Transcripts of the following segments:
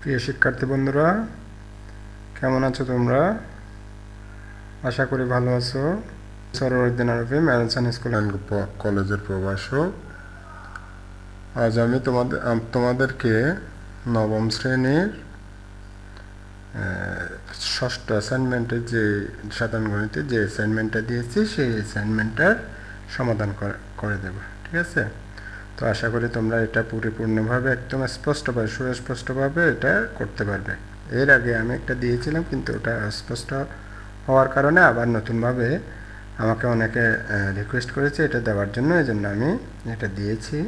প্রিয় শিক্ষার্থী বন্ধুরা, কেমন আছো তোমরা? আশা করি ভালো আছো। সরোরুদ্দিন আরবি ম্যারেজান স্কুল অ্যান্ড কলেজের প্রভাষক। আজ আমি তোমাদের তোমাদেরকে নবম শ্রেণির ষষ্ঠ অ্যাসাইনমেন্টের যে, সাধারণ গণিতে যে অ্যাসাইনমেন্টটা দিয়েছি, সেই অ্যাসাইনমেন্টটার সমাধান করে দেব, ঠিক আছে? তো আশা করি তোমরা এটা পরিপূর্ণভাবে একদম স্পষ্টভাবে, সুস্পষ্টভাবে এটা করতে পারবে। এর আগে আমি একটা দিয়েছিলাম, কিন্তু ওটা স্পষ্ট হওয়ার কারণে আবার নতুনভাবে আমাকে অনেকে রিকোয়েস্ট করেছে এটা দেওয়ার জন্য এই জন্য আমি এটা দিয়েছি।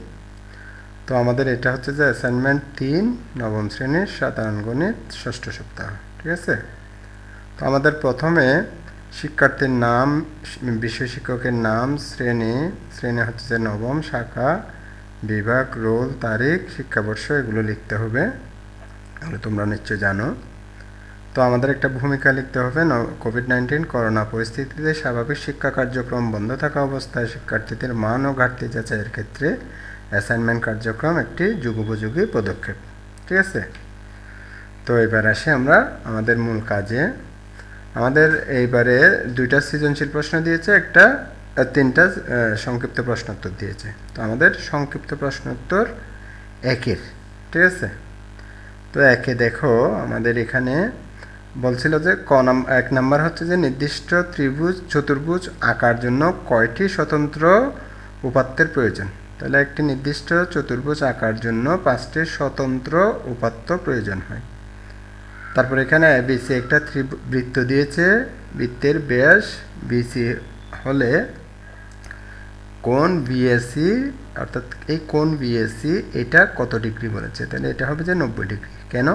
তো আমাদের এটা হচ্ছে যে অ্যাসাইনমেন্ট তিন, নবম শ্রেণির সাধারণ গণিত, ষষ্ঠ সপ্তাহ, ঠিক আছে? তো আমাদের প্রথমে শিক্ষার্থীর নাম, বিষয় শিক্ষকের নাম, শ্রেণি শ্রেণি হচ্ছে যে নবম শাখা বিভাগ, রোল, তারিখ, শিক্ষাবর্ষ, এগুলো লিখতে হবে। এগুলো তোমরা নিশ্চয় জানো। তো আমাদের একটা ভূমিকা লিখতে হবে। কোভিড নাইন্টিন করোনা পরিস্থিতিতে স্বাভাবিক শিক্ষা কার্যক্রম বন্ধ থাকা অবস্থায় শিক্ষার্থীদের মান ও ঘাটতি যাচাইয়ের ক্ষেত্রে অ্যাসাইনমেন্ট কার্যক্রম একটি যুগোপযোগী পদক্ষেপ। ঠিক আছে? তো এবার আসি আমরা আমাদের মূল কাজে। আমাদের এইবারে দুইটা সৃজনশীল প্রশ্ন দিয়েছে। একটা তিনটা সংক্ষিপ্ত প্রশ্নোত্তর দিয়েছে। তো আমাদের সংক্ষিপ্ত প্রশ্নোত্তর একের, ঠিক আছে? তো একে দেখো, আমাদের এখানে বলছিল যে ক নাম, এক নাম্বার হচ্ছে যে নির্দিষ্ট ত্রিভুজ, চতুর্ভুজ আঁকার জন্য কয়টি স্বতন্ত্র উপাত্তের প্রয়োজন? তাহলে একটি নির্দিষ্ট চতুর্ভুজ আঁকার জন্য পাঁচটি স্বতন্ত্র উপাত্ত প্রয়োজন হয়। তারপর এখানে বিসি একটা ত্রিবৃত্ত দিয়েছে। বৃত্তের ব্যাস বিসি হলে কোন বিএসসি অর্থাৎ এই কোন বিএসসি এটা কত ডিগ্রি বলেছে? তাহলে এটা হবে যে নব্বই ডিগ্রি। কেন?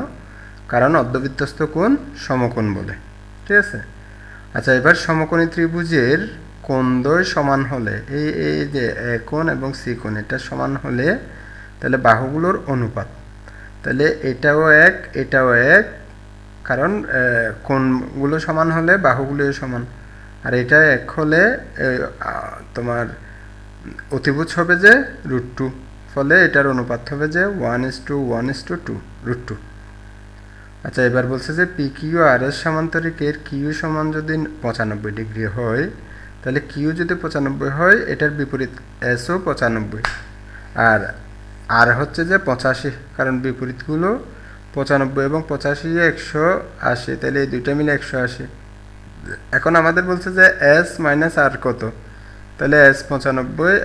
কারণ অর্ধবৃত্তস্ত কোণ সমকোণ বলে। ঠিক আছে? আচ্ছা এবার সমকোণী ত্রিভুজের কোণদ্বয় সমান হলে, এই এই যে কোণ এবং সি কোণ, এটা সমান হলে, তাহলে বাহুগুলোর অনুপাত। তাহলে এটাও এক এটাও এক, কারণ কোণগুলো সমান হলে বাহুগুলো সমান। আর এটা এক হলে তোমার অতিভুজ হবে যে রুট টু, ফলে এটার অনুপাত হবে যে one is to, one is to two, root two. আচ্ছা এবার বলছে যে পি কিউ আর এস সমান্তরিকের কিউ সমান যদি পঁচানব্বই ডিগ্রি হয়, তাহলে কিউ যদি পঁচানব্বই হয়, এটার বিপরীত এসও পঁচানব্বই। আর আর হচ্ছে যে পঁচাশি, কারণ বিপরীতগুলো পঁচানব্বই এবং পঁচাশি একশো আশি, তাহলে এই দুইটা মিলে একশো আশি। এখন আমাদের বলছে যে এস মাইনাস আর কত? তাহলে এস পঁচানব্বই,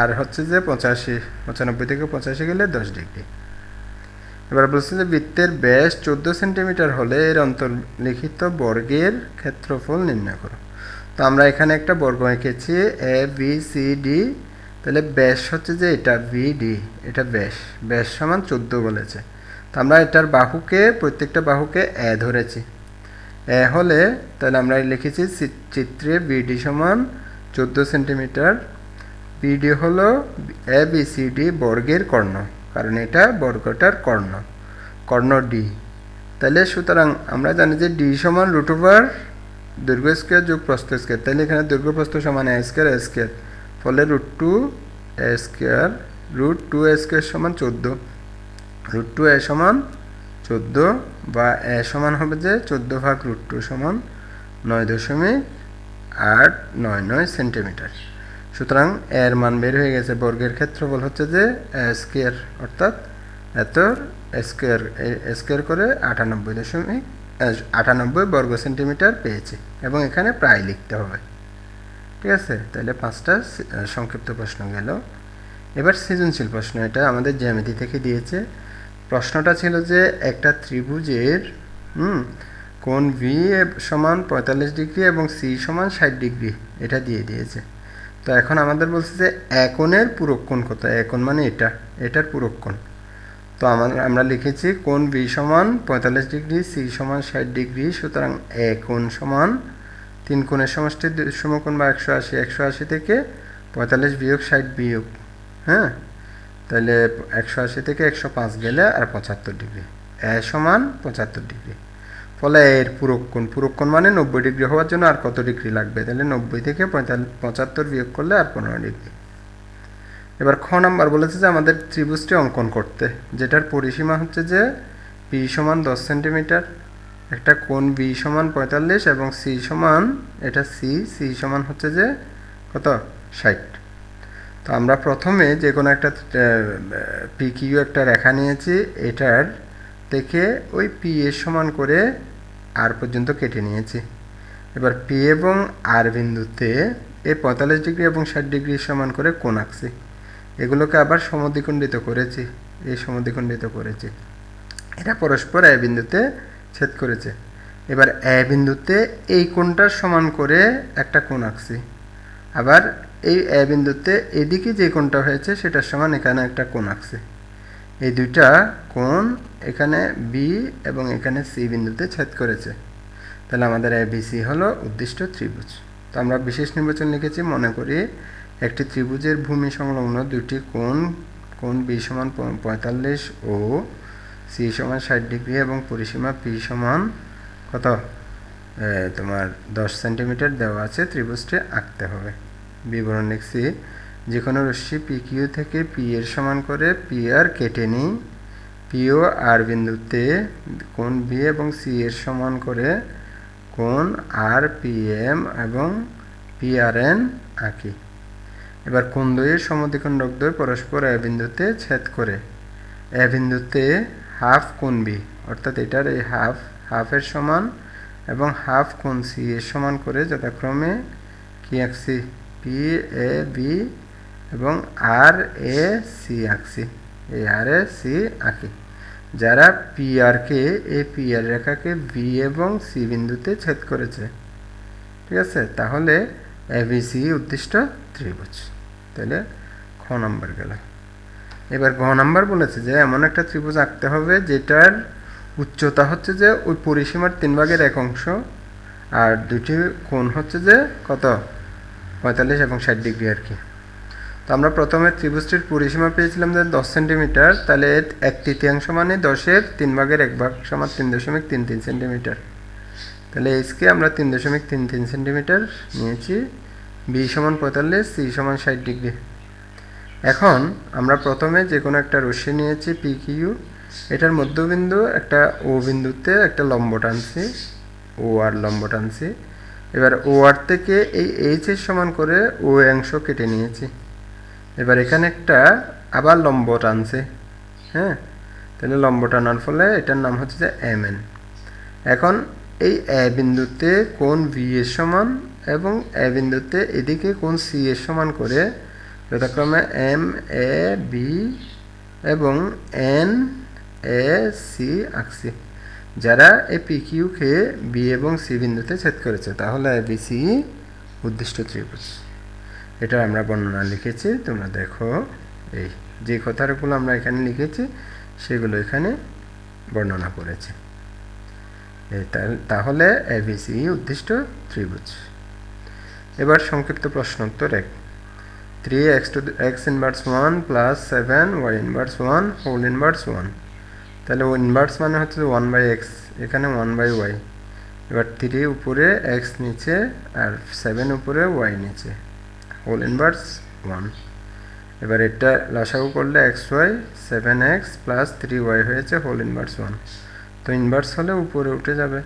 আর হচ্ছে যে পঁচাশি, পঁচানব্বই থেকে পঁচাশি গেলে দশ ডিগ্রি। এবার বলছে যে বৃত্তের ব্যাস চোদ্দ সেন্টিমিটার হলে এর অন্তর্লিখিত বর্গের ক্ষেত্রফল নির্ণয় করো। তো আমরা এখানে একটা বর্গ এঁকেছি এ বি সি ডি তাহলে ব্যাস হচ্ছে যে এটা ভি ডি এটা ব্যাস। ব্যাস সমান চোদ্দ বলেছে। তো আমরা এটার বাহুকে, প্রত্যেকটা বাহুকে এ ধরেছি। এ হলে তাহলে আমরা লিখেছি চিত্রে বিডি সমান চোদ্দ সেন্টিমিটার। বিডি হলো এ বি সি ডি বর্গের কর্ণ, কারণ এটা বর্গটার কর্ণ কর্ণ ডি তাহলে সুতরাং আমরা জানি যে ডি সমান রুট ওভার দৈর্ঘ্য স্কোয়ার যোগ প্রস্থ স্কোয়ার তাহলে এখানে দৈর্ঘ্য প্রস্থ সমান এ স্কোয়ার এ স্কোয়ার ফলে root two A square root two A square সমান চোদ্দ। রুট টু এ সমান চোদ্দ বা এ সমান হবে যে চোদ্দ ভাগ রুট টু সমান নয় দশমিক আট, নয় নয় সেন্টিমিটার। সুতরাং এর মান বের হয়ে গেছে বর্গের ক্ষেত্রফল হচ্ছে যে স্কোয়ার অর্থাৎ এত স্কোয়ার স্কোয়ার করে আটানব্বই দশমিক আটানব্বই বর্গ সেন্টিমিটার পেয়েছি এবং এখানে প্রায় লিখতে হবে। ঠিক আছে? তাহলে পাঁচটা সংক্ষিপ্ত প্রশ্ন গেল। এবার সৃজনশীল প্রশ্ন, এটা আমাদের জ্যামিতি থেকে দিয়েছে। প্রশ্নটা ছিল যে একটা ত্রিভুজের, হুম কোণ ভি সমান পঁয়তাল্লিশ ডিগ্রি এবং সি সমান ষাট ডিগ্রি, এটা দিয়ে দিয়েছে। তো এখন আমাদের বলছে যে একনের পুরক্ষণ কত? একন মানে এটা, এটার পুরক্ষণ তো আমাদের আমরা লিখেছি কোন বি সমান পঁয়তাল্লিশ ডিগ্রি সি সমান ষাট ডিগ্রি, সুতরাং এ কোণ সমান তিন কোণের সমষ্টি দুই সমকোণ বা একশো আশি একশো আশি থেকে পঁয়তাল্লিশ বিয়োগ ষাট বিয়োগ হ্যাঁ? তাহলে একশো আশি থেকে একশো পাঁচ গেলে আর পঁচাত্তর ডিগ্রি, এ সমান পঁচাত্তর ডিগ্রি। ফলে এর পুরক্ষণ পুরক্ষণ মানে নব্বই ডিগ্রি হওয়ার জন্য আর কত ডিগ্রি লাগবে? তাহলে নব্বই থেকে পঁচাত্তর বিয়োগ করলে আর পনেরো ডিগ্রি। এবার খ নাম্বার বলেছে যে আমাদের ত্রিভুজটি অঙ্কন করতে, যেটার পরিসীমা হচ্ছে যে পি সমান দশ সেন্টিমিটার, একটা কোণ বি সমান পঁয়তাল্লিশ এবং সি সমান, এটা সি সি সমান হচ্ছে যে কত? ষাট। তো আমরা প্রথমে যে কোনো একটা পি কিউ একটা রেখা নিয়েছি, এটার থেকে ওই পি এর সমান করে আর পর্যন্ত কেটে নিয়েছি। এবার পি এবং আর বিন্দুতে এই পঁয়তাল্লিশ ডিগ্রি এবং ষাট ডিগ্রি সমান করে কোণ আঁকছি। এগুলোকে আবার সমদ্বিখণ্ডিত করেছি। এই সমদ্বিখণ্ডিত করেছি। এটা পরস্পর এ বিন্দুতে ছেদ করেছে। এবার এ বিন্দুতে এই কোণটার সমান করে একটা কোণ আঁকছি। আবার এই এ বিন্দুতে এদিকে যে কোণটা হয়েছে সেটার সমান এখানে একটা কোণ আঁকছি। এই দুইটা কোন এখানে বি এবং এখানে সি বিন্দুতে ছেদ করেছে। তাহলে আমাদের এ বি সি হলো উদ্দিষ্ট ত্রিভুজ। তো আমরা বিশেষ নির্বাচন লিখেছি, মনে করি একটি ত্রিভুজের ভূমি সংলগ্ন দুটি কোণ কোণ বি সমান পঁয়তাল্লিশ ও সি সমান ষাট ডিগ্রি এবং পরিসীমা পি সমান কত? তোমার দশ সেন্টিমিটার দেওয়া আছে ত্রিভুজটি আঁকতে হবে। বিবরণ লিখছি। যে কোনো রশ্মি পি কিউ থেকে পি এর সমান করে পি আর কেটে নিই। পি ও আর বিন্দুতে কোণ বি এবং সি এর সমান করে কোণ আর পি এম এবং পি আর এন আঁকি। এবার কোণ দ্বয়ের সমদ্বিখণ্ডক দ্বয় পরস্পর এ বিন্দুতে ছেদ করে এ বিন্দুতে হাফ কোণ বি অর্থাৎ এটার এই হাফ হাফের সমান এবং হাফ কোণ সি এর সমান করে যথাক্রমে কি আঁকছি পি এ বি এবং আর এ সি আঁকছি। এই আর এ সি আঁকি। যারা পি আরকে এই পি আর রেখাকে বি এবং সি বিন্দুতে ছেদ করেছে। ঠিক আছে? তাহলে এবিসি উদ্দিষ্ট ত্রিভুজ। তাহলে খ নম্বর গেল। এবার গ নাম্বার বলেছে যে, এমন একটা ত্রিভুজ আঁকতে হবে যেটার উচ্চতা হচ্ছে যে ওই পরিসীমার তিন ভাগের এক অংশ, আর দুটি কোণ হচ্ছে যে কত? পঁয়তাল্লিশ এবং ষাট ডিগ্রি আর কি। তো আমরা প্রথমে ত্রিভুজটির পরিসীমা পেয়েছিলাম যে দশ সেন্টিমিটার, তাহলে এক তৃতীয়াংশ মানে দশের তিন ভাগের এক ভাগ সমান তিন দশমিক তিন তিন সেন্টিমিটার। তাহলে এইচকে আমরা তিন দশমিক তিন তিন সেন্টিমিটার নিয়েছি। বি সমান পঁয়তাল্লিশ, সি সমান ষাট ডিগ্রি। এখন আমরা প্রথমে যে কোনো একটা রশ্মি নিয়েছি পি কিউ এটার মধ্যবিন্দু একটা ও বিন্দুতে একটা লম্ব টানছি ও আর লম্ব টানছি এবার ও আর থেকে এই এইচ এর সমান করে ও অংশ কেটে নিয়েছি। এবার এখানে একটা আবার লম্ব টানছে হ্যাঁ? তাহলে লম্ব টানার ফলে এটার নাম হচ্ছে যে এম এন এখন এই এ বিন্দুতে কোন ভি এর সমান এবং এ বিন্দুতে এদিকে কোন সি এর সমান করে যথাক্রমে এম এ বি এবং এন এ সি আঁকছি। যারা এই পি কিউকে বি এবং সি বিন্দুতে ছেদ করেছে, তাহলে এ বি সি উদ্দিষ্ট ত্রিভুজ। এটা আমরা বর্ণনা লিখেছি, তোমরা দেখো, এই যে কথাগুলো আমরা এখানে লিখেছি, সেগুলো এখানে বর্ণনা করেছি। এই তাহলে এবিসি উদ্দিষ্ট ত্রিভুজ। এবার সংক্ষিপ্ত প্রশ্ন উত্তর এক। Three X two X inverse one plus seven Y inverse one whole inverse one তাহলে ও ইনভার্স মানে হচ্ছে ওয়ান বাই এক্স এখানে ওয়ান বাই ওয়াই এবার থ্রি উপরে এক্স নিচে আর সেভেন উপরে ওয়াই নিচে। হোল ইনভার্স ওয়ান এবার এটা লসাগু করলে X Y seven X plus three Y হয়েছে হোল ইনভার্স ওয়ান তো ইনভার্স হলে উপরে উঠে যাবে।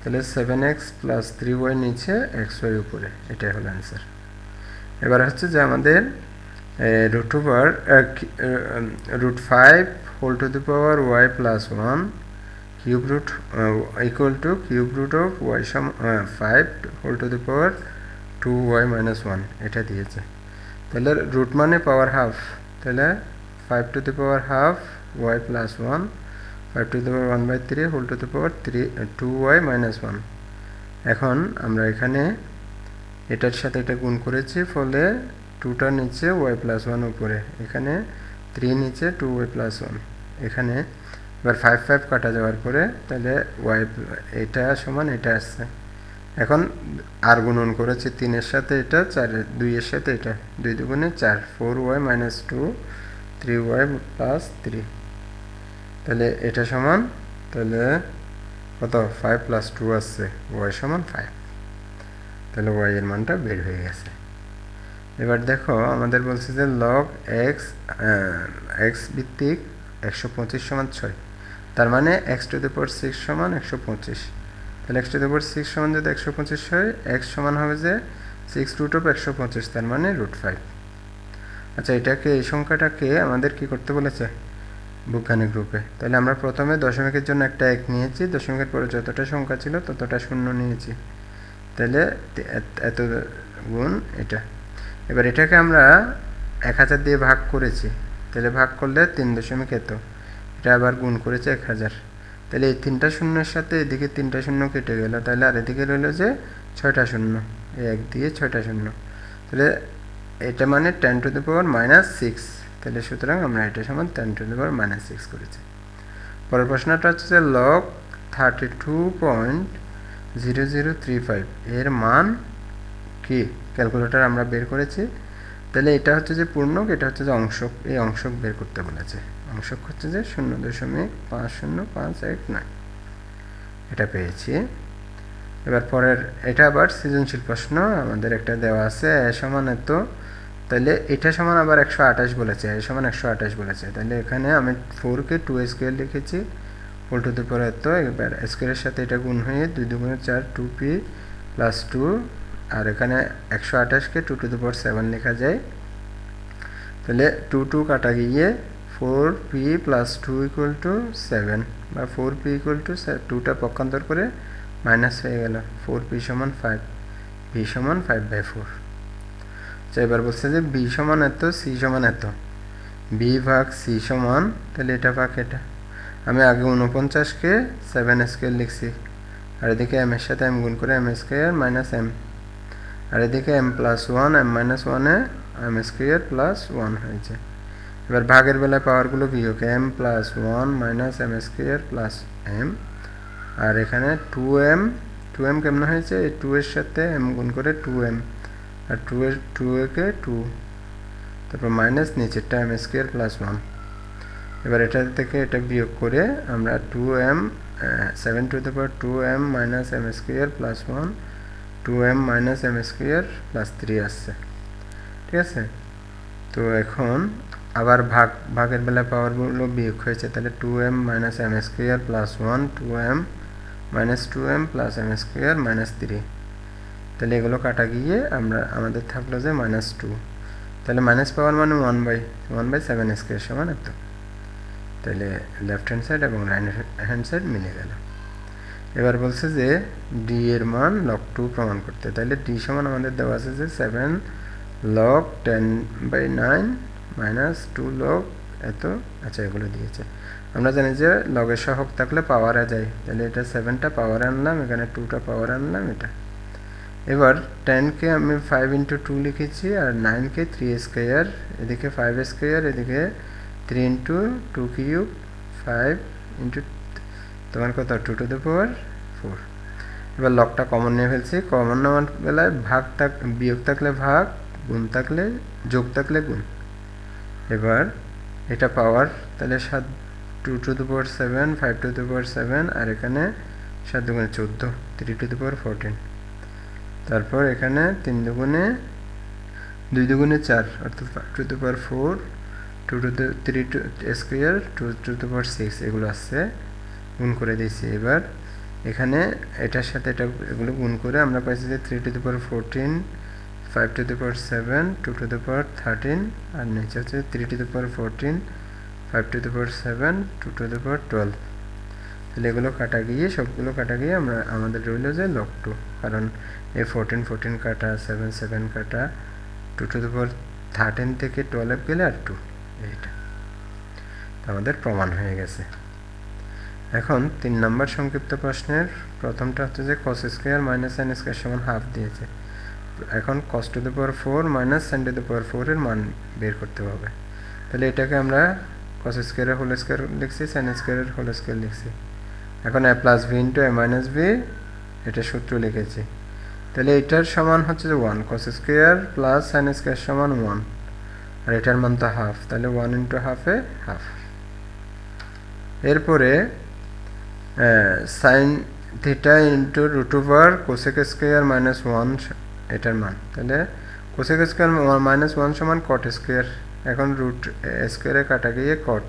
তাহলে seven X plus three Y নিচে এক্স ওয়াই উপরে, এটাই হলো অ্যান্সার এবার হচ্ছে যে আমাদের root over root five whole to the power Y plus one cube root equal to cube root of Y সম five whole to the power two Y minus one এটা দিয়েছে। তাহলে রুট মানে পাওয়ার হাফ তাহলে five to the power half Y plus one five to the power one by three whole to the power three two Y minus one এখন আমরা এখানে এটার সাথে এটা গুণ করেছি, ফলে টুটার নিচে ওয়াই প্লাস ওয়ান উপরে, এখানে থ্রি নিচে টু ওয়াই প্লাস ওয়ান এখানে এবার ফাইভ ফাইভ কাটা যাওয়ার পরে তাহলে ওয়াই এটা সমান এটা আসছে। এখন আর গুণন করেছি তিনের সাথে এটা, চারের, দুইয়ের সাথে এটা। দুই দুগুণে চার, four Y minus two, three Y plus three. তাহলে এটা সমান, তাহলে কত? ফাইভ প্লাস টু আসছে ওয়াই সমান ফাইভ। তাহলে ওয়াই এর মানটা বের হয়ে গেছে। এবার দেখো, আমাদের বলছে যে লগ এক্স এক্স ভিত্তিক একশো পঁচিশ সমান ছয়। তার মানে X to the power six সমান একশো পঁচিশ। তাহলে X to the power six সমান যদি একশো পঁচিশ হয় এক্স সমান হবে যে সিক্স রুট অফ একশো পঁচিশ, তার মানে রুট ফাইভ আচ্ছা এটাকে, এই সংখ্যাটাকে আমাদের কি করতে বলেছে? বৈজ্ঞানিক রূপে। তাহলে আমরা প্রথমে দশমিকের জন্য একটা এক নিয়েছি, দশমিকের পরে যতটা সংখ্যা ছিল ততটা শূন্য নিয়েছি। তাহলে এত গুণ এটা। এবার এটাকে আমরা এক হাজার দিয়ে ভাগ করেছি, তাহলে ভাগ করলে তিন দশমিক এত। এটা আবার গুণ করেছে এক হাজার। তাহলে এই তিনটা শূন্যের সাথে এদিকে তিনটা শূন্য কেটে গেল। তাহলে আর এদিকে রইল যে ছয়টা শূন্য। এক দিয়ে ছয়টা শূন্য। তাহলে এটা মানে ten to the power minus six তাহলে সুতরাং আমরা এটা সমান ten to the power minus six করেছি। পরের প্রশ্নটা হচ্ছে যে log thirty two point zero zero three five এর মান কি? ক্যালকুলেটর আমরা বের করেছি। তাহলে এটা হচ্ছে যে পূর্ণক, এটা হচ্ছে যে অংশক। এই অংশক বের করতে বলেছে। অংশক হচ্ছে যে শূন্য দশমিক পাঁচ শূন্য পাঁচ এক নয়। এটা পেয়েছি। এবার পরের, এটা আবার সৃজনশীল প্রশ্ন, আমাদের একটা দেওয়া আছে এ সমান এত। তাহলে এটা সমান আবার একশো আঠাশ বলেছে, এ সমান একশো আঠাশ বলেছে। তাহলে এখানে আমি ফোরকে টু স্কোয়ার লিখেছি দি পাওয়ার এত, এবার স্কোয়ারের সাথে এটা গুণ হয়ে দুই দুগুণে চার টু পি প্লাস টু আর এখানে একশো আঠাশকে two to the power seven লেখা যায়। তাহলে টু টু কাটা গিয়ে four p plus two equal to seven বা ফোর পি ইকুয়াল টু টুটা পক্ষান্তর করে মাইনাস হয়ে গেল। ফোর পি সমান ফাইভ বি সমান ফাইভ বাই ফোর আচ্ছা এবার বলছে যে বি সমান এত সি সমান এত। বি ভাগ সি সমান, তাহলে এটা ভাগ এটা। আমি আগে উনপঞ্চাশকে সেভেন স্কোয়ার লিখছি। আর এদিকে এম এর সাথে এম গুণ করে এম স্কোয়ার মাইনাস এম আর এদিকে m plus one m minus ওয়ানে এম স্কোয়ার প্লাস ওয়ান হয়েছে। এবার ভাগের বেলায় পাওয়ারগুলো বিয়োগ m plus one minus m square plus m আর এখানে টু এম টু এম কেমন হয়েছে? এই টু এর সাথে এম গুণ করে টু এম আর টু এর টু একে টু তারপর মাইনাস নিচেরটা এম স্কোয়ার প্লাস ওয়ান এবার এটা থেকে এটা বিয়োগ করে আমরা two m seven to the two m minus m square plus one two m minus m square plus three আসছে। ঠিক আছে? তো এখন আবার ভাগ, ভাগের বেলায় পাওয়ারগুলো বিয়োগ হয়েছে, তাহলে two m minus m square plus one two m minus two m plus m square minus three তাহলে এগুলো কাটা গিয়ে আমরা, আমাদের থাকল যে মাইনাস টু তাহলে মাইনাস পাওয়ার মানে one by one by seven square সমান এত। তাহলে লেফট হ্যান্ড সাইড এবং রাইট হ্যান্ড সাইড মিলে গেল। এবার বলছে যে ডি এর মান লক টু প্রমাণ করতে। তাহলে ডি সমান আমাদের দেওয়া আছে যে seven log ten by nine minus two log এত আচ্ছা এগুলো দিয়েছে। আমরা জানি যে লগের সহক থাকলে পাওয়ারে যায়। তাহলে এটা সেভেনটা পাওয়ার আনলাম, এখানে টুটা পাওয়ার আনলাম, এটা। এবার টেনকে আমি ফাইভ ইন্টু টু লিখেছি, আর নাইনকে থ্রি স্কোয়ার এদিকে ফাইভ স্কোয়ার এদিকে three into two cube five into তোমার কত? Two to the power four এবার লকটা কমন নিয়ে ফেলছি। কমন নেওয়ার বেলায় ভাগ থাক, বিয়োগ থাকলে ভাগ, গুণ থাকলে, যোগ থাকলে গুণ। এবার এটা পাওয়ার তাহলে সাত two to the power seven five to the power seven আর এখানে সাত দুগুণে চোদ্দ three to the power fourteen তারপর এখানে তিন দুগুণে, দুই দুগুণে চার, অর্থাৎ to the power four two two three two square two to the power six এগুলো আসছে, গুণ করে দিয়েছি এবার। এখানে এটার সাথে এটা, এগুলো গুণ করে আমরা পাইছি যে three to the power fourteen five to the power seven two to the power thirteen আর নিচে হচ্ছে three to the power fourteen five to the power seven two to the power twelve তাহলে এগুলো কাটা গিয়ে, সবগুলো কাটা গিয়ে আমরা আমাদের রইল যে লক টু কারণ এ ফোরটিন ফোরটিন কাটা সেভেন সেভেন কাটা two to the power thirteen থেকে টুয়েলভ গেলে আর টু এইটা। আমাদের প্রমাণ হয়ে গেছে। এখন তিন নম্বর সংক্ষিপ্ত প্রশ্নের প্রথমটা হচ্ছে যে cos square minus sine square সমান হাফ দিয়েছে। এখন cos to the power four minus sine to the power ফোরের মান বের করতে হবে। তাহলে এটাকে আমরা কস স্কোয়ারের হোল স্কোয়ার লিখছি সাইন স্কোয়ারের হোল স্কোয়ার লিখছি। এখন a plus v into a minus v এটা সূত্র লিখেছি। তাহলে এটার সমান হচ্ছে যে one cos square plus sine square সমান ওয়ান আর এটার মান তো হাফ তাহলে ওয়ান ইন্টু হাফে হাফ এরপরে sine theta into root over cosec square minus one এটার মান। তাহলে কোসেক স্কোয়ার মাইনাস ওয়ান সমান কট স্কোয়ার এখন রুট স্কোয়ারে কাটা গিয়ে কট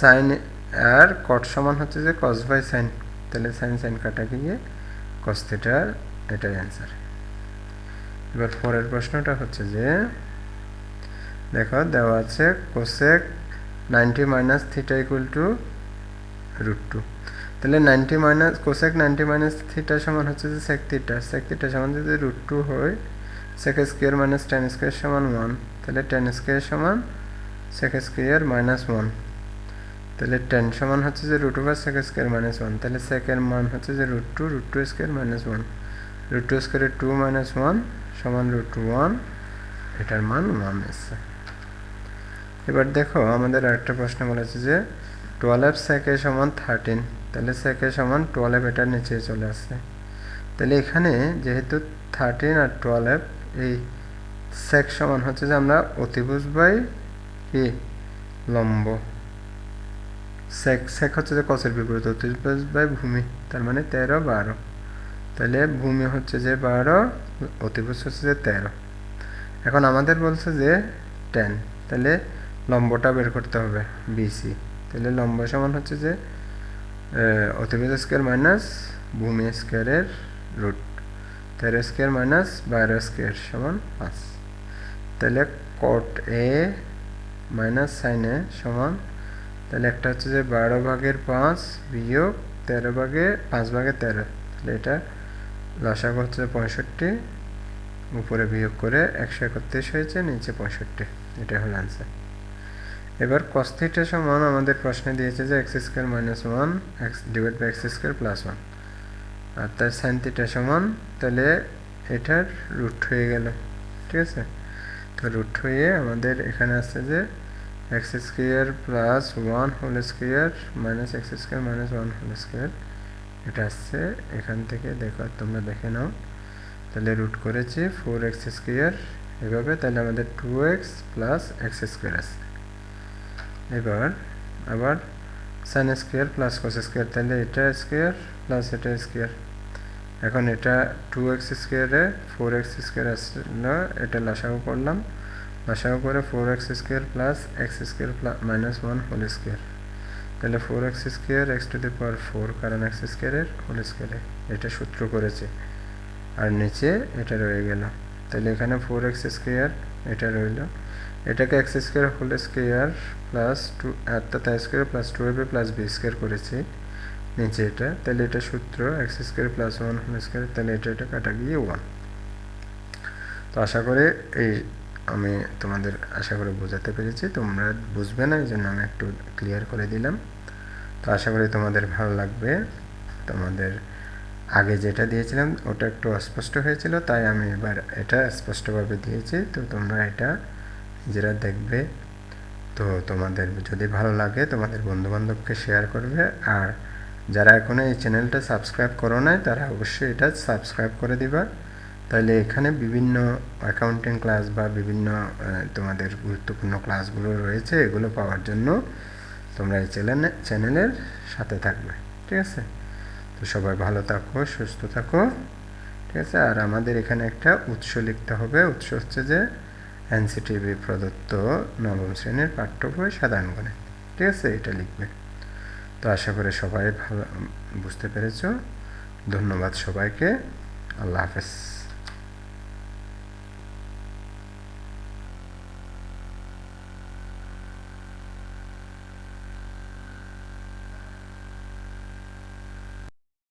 সাইন আর কট সমান হচ্ছে যে কস বাই সাইন তাহলে সাইন সাইন কাটা গিয়ে কস থিটার এটাই অ্যান্সার এবার পরের প্রশ্নটা হচ্ছে যে, দেখো দেওয়া আছে cosec ninety minus theta equal to root two তাহলে ninety minus cosec ninety minus theta সমান হচ্ছে যে সেক থিটা সেক থিটা সমান যদি রুট টু হয় sec square minus tan square সমান ওয়ান তাহলে টেন স্কোয়ার সমান সেক স্কোয়ার মাইনাস ওয়ান তাহলে টেন সমান হচ্ছে যে root over sec square minus one তাহলে সেকের মান হচ্ছে যে root two root two square minus one root two স্কোয়ারের টু মাইনাস ওয়ান সমান রুট টু ওয়ান এটার মান ওয়ান এসছে এবার দেখো আমাদের আরেকটা প্রশ্ন বলেছে যে টুয়েলভ সেকে সমান থার্টিন তাহলে সেকে সমান টুয়েলভ এটার নিচে চলে আসছে। তাহলে এখানে যেহেতু থার্টিন আর টুয়েলভ এই সেক সমান হচ্ছে যে আমরা অতিভুজ বাই কি লম্ব। সেক সেক হচ্ছে যে কসের বিপরীত, অতিভুজ বাই ভূমি, তার মানে তেরো, বারো। তাহলে ভূমি হচ্ছে যে বারো, অতিভুজ হচ্ছে যে তেরো। এখন আমাদের বলছে যে টেন তাহলে লম্বটা বের করতে হবে বিসি তাহলে লম্ব সমান হচ্ছে যে অতিভুজ স্কোয়ার মাইনাস ভূমি স্কোয়ারের রুট তেরো স্কোয়ার মাইনাস বারো স্কোয়ার সমান পাঁচ তাহলে কট এ মাইনাস সাইন এ সমান তাহলে একটা হচ্ছে যে বারো ভাগের পাঁচ বিয়োগ তেরো ভাগে পাঁচ ভাগে তেরো তাহলে এটা লসাগ হচ্ছে পঁয়ষট্টি উপরে বিয়োগ করে একশো একত্রিশ হয়েছে নিচে পঁয়ষট্টি এটা হলো অ্যান্সার এবার কস্থিটা সমান আমাদের প্রশ্নে দিয়েছে যে x square minus one x divide by x square plus one আর তার সাইন থিটা সমান, তাহলে এটার রুট হয়ে গেল, ঠিক আছে? তো রুট হয়ে আমাদের এখানে আসছে যে x square plus one whole square minus x square minus one whole square এটা আসছে এখান থেকে, দেখো, তোমরা দেখে নাও। তাহলে রুট করেছি ফোর এক্স স্কোয়ার এভাবে তাহলে আমাদের two x plus x square আসছে এবার, আবার sine square plus cos square তাহলে এটা স্কোয়ার প্লাস এটা স্কোয়ার এখন এটা টু এক্স স্কোয়ারে ফোর এক্স স্কোয়ার আসলো, এটা লাসাগু করলাম। লাসাগু করে four x square plus x square plus minus one whole square তাহলে four x square x to the power four কারণ এক্স স্কোয়ারের হোল স্কোয়ারে এটা সূত্র করেছে। আর নিচে এটা রয়ে গেল। তাহলে এখানে ফোর এক্স স্কোয়ার এটা রইল। এটাকে x square whole square plus two অর্থাৎ i square plus two plus b square করেছি নিচে এটা। তাহলে এটা সূত্র x square plus one whole square তাহলে এটা এটা কাটা গিয়ে ওয়ান তো আশা করে এই আমি তোমাদের আশা করে বোঝাতে পেরেছি। তোমরা বুঝবে না এই জন্য আমি একটু ক্লিয়ার করে দিলাম। তো আশা করি তোমাদের ভালো লাগবে। তোমাদের আগে যেটা দিয়েছিলাম, ওটা একটু অস্পষ্ট হয়েছিল, তাই আমি এবার এটা স্পষ্টভাবে দিয়েছি। তো তোমরা এটা নিজেরা দেখবে, তো তোমাদের যদি ভালো লাগে, তোমাদের বন্ধুবান্ধবকে শেয়ার করবে। আর যারা এখনও এই চ্যানেলটা সাবস্ক্রাইব করো নাই, তারা অবশ্যই এটা সাবস্ক্রাইব করে দিবা। তাহলে এখানে বিভিন্ন অ্যাকাউন্টিং ক্লাস বা বিভিন্ন তোমাদের গুরুত্বপূর্ণ ক্লাসগুলো রয়েছে, এগুলো পাওয়ার জন্য তোমরা এই চ্যানেলে চ্যানেলের সাথে থাকবে। ঠিক আছে? তো সবাই ভালো থাকো, সুস্থ থাকো। ঠিক আছে? আর আমাদের এখানে একটা উৎস লিখতে হবে। উৎস হচ্ছে যে এনসিটিভি প্রদত্ত নবম শ্রেণির পাঠ্য বই সাধারণ গণিত। ঠিক আছে, এটা লিখবে। তো আশা করি সবাই ভালো বুঝতে পেরেছ। ধন্যবাদ সবাইকে। আল্লাহ হাফেজ।